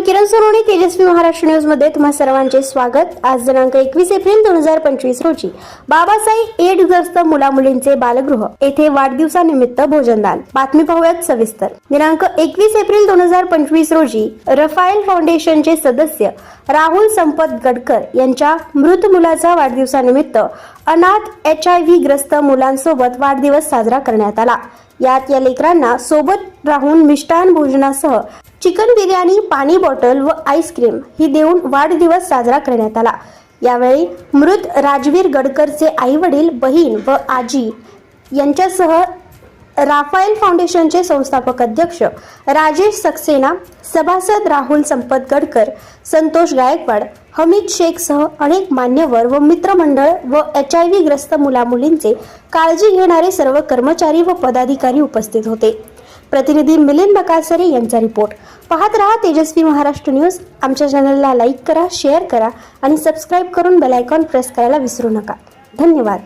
मी किरण सोनवणे तेजस्वी महाराष्ट्र न्यूजमध्ये तुम्हा सर्वांचे स्वागत. आज दिनांक एकवीस एप्रिल दोन हजार पंचवीस रोजी बाबासाहेब एडग्रस्त मुला मुलींचे बालगृह येथे वाढदिवसानिमित्त भोजनदान बातमी पाहूयात सविस्तर. दिनांक एकवीस एप्रिल दोन हजार पंचवीस रोजी रफायल फाउंडेशनचे सदस्य राहुल संपत गडकर यांच्या मृत मुलाचा वाढदिवसानिमित्त अनाथ एच आय व्ही ग्रस्त मुलांसोबत वाढदिवस साजरा करण्यात आला. यात या लेकरांना सोबत राहून मिष्टान भोजनासह चिकन बिर्याणी पाणी बॉटल व आईस्क्रीम ही देऊन वाढदिवस साजरा करण्यात आला. यावेळी मृत राजवीर गडकरचे आई वडील बहीण व आजी यांच्यासह राफायल फाउंडेशनचे संस्थापक अध्यक्ष राजेश सक्सेना सभासद राहुल संपत गडकर संतोष गायकवाड हमीद शेखसह अनेक मान्यवर व मित्रमंडळ व एच आय व्ही ग्रस्त मुलामुलींचे काळजी घेणारे सर्व कर्मचारी व पदाधिकारी उपस्थित होते. प्रतिनिधी मिलिंद बकासरे यांचा रिपोर्ट. पाहत रहा तेजस्वी महाराष्ट्र न्यूज. आमच्या चॅनलला लाईक करा शेअर करा आणि सबस्क्राईब करून बेलायकॉन प्रेस करायला विसरू नका. धन्यवाद.